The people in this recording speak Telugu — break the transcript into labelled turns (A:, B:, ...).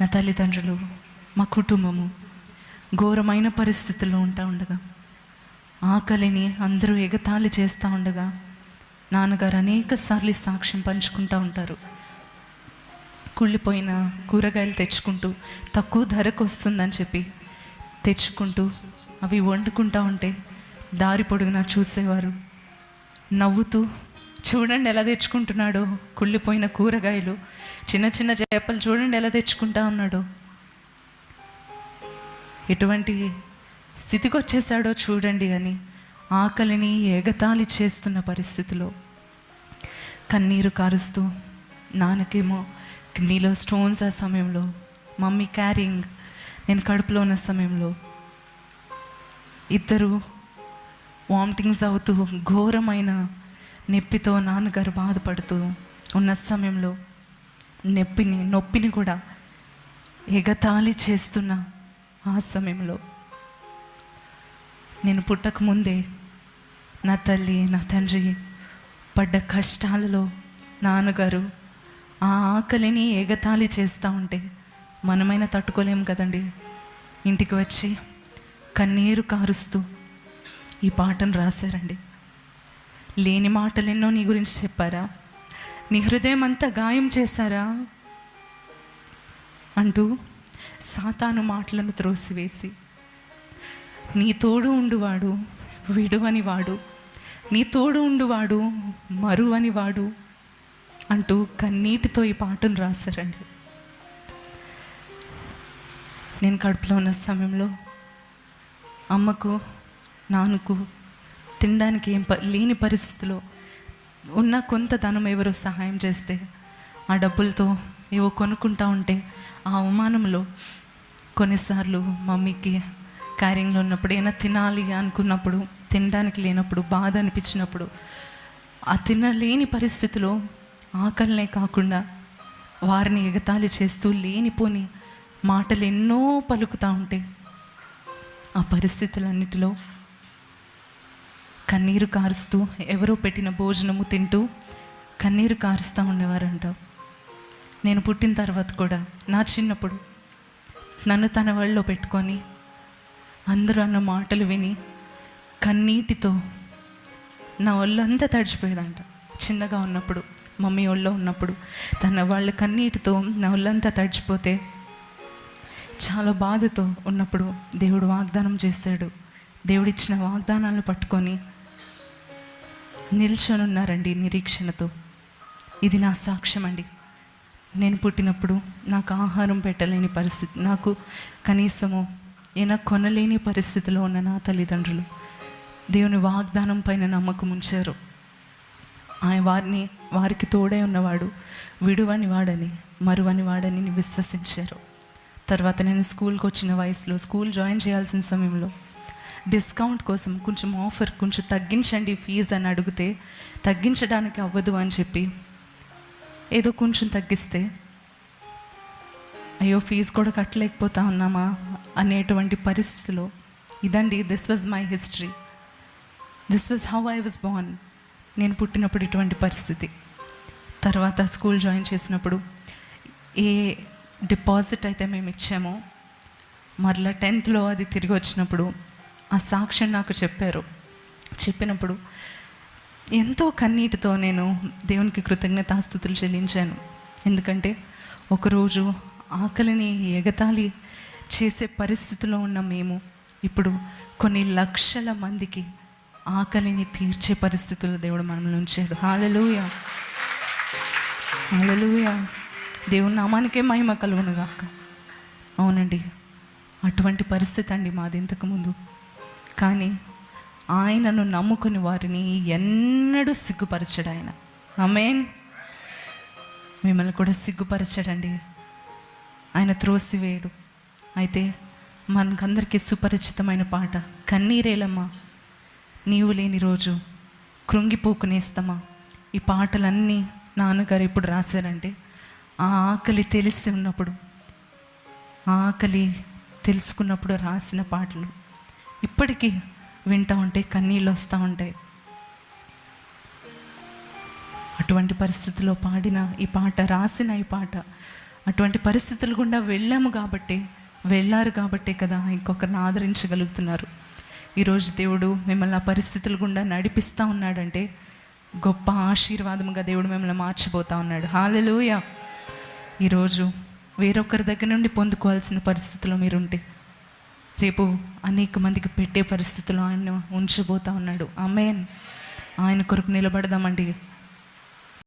A: నా తల్లిదండ్రులు మా కుటుంబము ఘోరమైన పరిస్థితుల్లో ఉంటా ఉండగా. ఆకలిని అందరూ ఎగతాళి చేస్తూ ఉండగా నాన్నగారు అనేక సార్లు సాక్ష్యం పంచుకుంటూ ఉంటారు. కుళ్ళిపోయిన కూరగాయలు తెచ్చుకుంటూ తక్కువ ధరకు వస్తుందని చెప్పి తెచ్చుకుంటూ అవి వండుకుంటూ ఉంటే దారి పొడుగునా చూసేవారు. నవ్వుతూ చూడండి ఎలా తెచ్చుకుంటున్నాడు. కుళ్ళిపోయిన కూరగాయలు. చిన్న చిన్న చేపలు చూడండి ఎలా తెచ్చుకుంటా ఉన్నాడు. ఎటువంటి స్థితికి వచ్చేసాడో చూడండి అని ఆకలిని ఎగతాళి చేస్తున్న పరిస్థితిలో కన్నీరు కారుస్తూ నాన్నకేమో కిడ్నీలో స్టోన్స్ ఆ సమయంలో మమ్మీ క్యారింగ్ నేను కడుపులో ఉన్న సమయంలో ఇద్దరు వామిటింగ్స్ అవుతూ ఘోరమైన నొప్పితో నాన్నగారు బాధపడుతూ ఉన్న సమయంలో నొప్పిని నొప్పిని కూడా ఎగతాళి చేస్తున్న ఆ సమయంలో నేను పుట్టక ముందే నా తల్లి నా తండ్రి పడ్డ కష్టాలలో నాన్నగారు ఆ ఆకలిని ఎగతాళి చేస్తూ ఉంటే మనమైనా తట్టుకోలేము కదండి. ఇంటికి వచ్చి కన్నీరు కారుస్తూ ఈ పాటను రాశారండి. లేని మాటలెన్నో నీ గురించి చెప్పారా? నీ హృదయం అంతా గాయం చేశారా? అంటూ సాతాను మాటలను త్రోసివేసి నీ తోడు ఉండువాడు విడువని వాడు నీ తోడు ఉండువాడు మరువని వాడు అంటూ కన్నీటితో ఈ పాటను రాశారండి. నేను కడుపులో ఉన్న సమయంలో అమ్మకు నాన్నకు తినడానికి ఏం ప లేని పరిస్థితిలో ఉన్న కొంత ధనం ఎవరో సహాయం చేస్తే ఆ డబ్బులతో ఏవో కొనుక్కుంటా ఉంటే ఆ అవమానంలో కొన్నిసార్లు మమ్మీకి క్యారింగ్లో ఉన్నప్పుడు ఏమైనా తినాలి అనుకున్నప్పుడు తినడానికి లేనప్పుడు బాధ అనిపించినప్పుడు ఆ తినలేని పరిస్థితిలో ఆకలినే కాకుండా వారిని ఎగతాళి చేస్తూ లేనిపోని మాటలు ఎన్నో పలుకుతూ ఉంటే ఆ పరిస్థితులన్నిటిలో కన్నీరు కారుస్తూ ఎవరో పెట్టిన భోజనము తింటూ కన్నీరు కారుస్తూ ఉండేవారంట. నేను పుట్టిన తర్వాత కూడా నా చిన్నప్పుడు నన్ను తన వాళ్ళలో పెట్టుకొని అందరూ అన్న మాటలు విని కన్నీటితో నా ఒళ్ళంతా తడిచిపోయేదంట. చిన్నగా ఉన్నప్పుడు మమ్మీ ఒళ్ళో ఉన్నప్పుడు తన వాళ్ళ కన్నీటితో నా ఒళ్ళంతా తడిచిపోతే చాలా బాధతో ఉన్నప్పుడు దేవుడు వాగ్దానం చేశాడు. దేవుడిచ్చిన వాగ్దానాలు పట్టుకొని నిల్చొని ఉన్నారండి నిరీక్షణతో. ఇది నా సాక్ష్యం అండి నేను పుట్టినప్పుడు నాకు ఆహారం పెట్టలేని పరిస్థితి నాకు కనీసము ఏనా కొనలేని పరిస్థితిలో ఉన్న నా తల్లిదండ్రులు దేవుని వాగ్దానం పైన నమ్మకం ఉంచారు. ఆయన వారిని వారికి తోడై ఉన్నవాడు విడువని వాడని మరువని వాడని విశ్వసించారు. తర్వాత నేను స్కూల్కి వచ్చిన వయసులో స్కూల్ జాయిన్ చేయాల్సిన సమయంలో డిస్కౌంట్ కోసం కొంచెం ఆఫర్ కొంచెం తగ్గించండి ఫీజు అని అడిగితే తగ్గించడానికి అవ్వదు అని చెప్పి ఏదో కొంచెం తగ్గిస్తే అయ్యో ఫీజు కూడా కట్టలేకపోతా ఉన్నామా అనేటువంటి పరిస్థితిలో ఇదండి this was my history this was how I was born నేను పుట్టినప్పుడు ఇటువంటి పరిస్థితి. తర్వాత స్కూల్ జాయిన్ చేసినప్పుడు ఏ డిపాజిట్ అయితే మేము ఇచ్చామో మరలా టెన్త్లో అది తిరిగి వచ్చినప్పుడు ఆ సాక్ష్యం నాకు చెప్పారు. చెప్పినప్పుడు ఎంతో కన్నీటితో నేను దేవునికి కృతజ్ఞతాస్థుతులు చెల్లించాను. ఎందుకంటే ఒకరోజు ఆకలిని ఎగతాళి చేసే పరిస్థితిలో ఉన్న మేము ఇప్పుడు కొన్ని లక్షల మందికి ఆకలిని తీర్చే పరిస్థితుల్లో దేవుడు మనల్ని ఉంచాడు. హాలలుయ హాలలుయ దేవుని నామానికే మహిమ కలుగునుగాక. అవునండి. అటువంటి పరిస్థితి అండి మాది ఇంతకుముందు కానీ ఆయనను నమ్ముకుని వారిని ఎన్నడూ సిగ్గుపరచడు ఆయన ఆమేన్. మిమ్మల్ని కూడా సిగ్గుపరచడండి. ఆయన త్రోసివేయడు. అయితే మనకందరికీ సుపరిచితమైన పాట కన్నీరేలమ్మా నీవు లేని రోజు కృంగిపోకునేస్తామా ఈ పాటలన్నీ నాన్నగారు ఎప్పుడు రాశారంటే ఆ ఆకలి తెలిసి ఉన్నప్పుడు ఆకలి తెలుసుకున్నప్పుడు రాసిన పాటలు. ఇప్పటికీ వింటూ ఉంటే కన్నీళ్ళు వస్తూ ఉంటాయి. అటువంటి పరిస్థితిలో పాడిన ఈ పాట రాసిన ఈ పాట అటువంటి పరిస్థితులు గుండా వెళ్ళాము కాబట్టి వెళ్ళారు కాబట్టే కదా ఇంకొకరిని ఆదరించగలుగుతున్నారు. ఈరోజు దేవుడు మిమ్మల్ని ఆ పరిస్థితులు గుండా నడిపిస్తూ ఉన్నాడంటే గొప్ప ఆశీర్వాదముగా దేవుడు మిమ్మల్ని మార్చిపోతా ఉన్నాడు. హాలెలూయ ఈరోజు వేరొకరి దగ్గర నుండి పొందుకోవాల్సిన పరిస్థితిలో మీరుంటే రేపు అనేక మందికి పెట్టే పరిస్థితిలో ఆయన ఉంచబోతా ఉన్నాడు. ఆమెన్. ఆయన కొరకు నిలబడదామండి.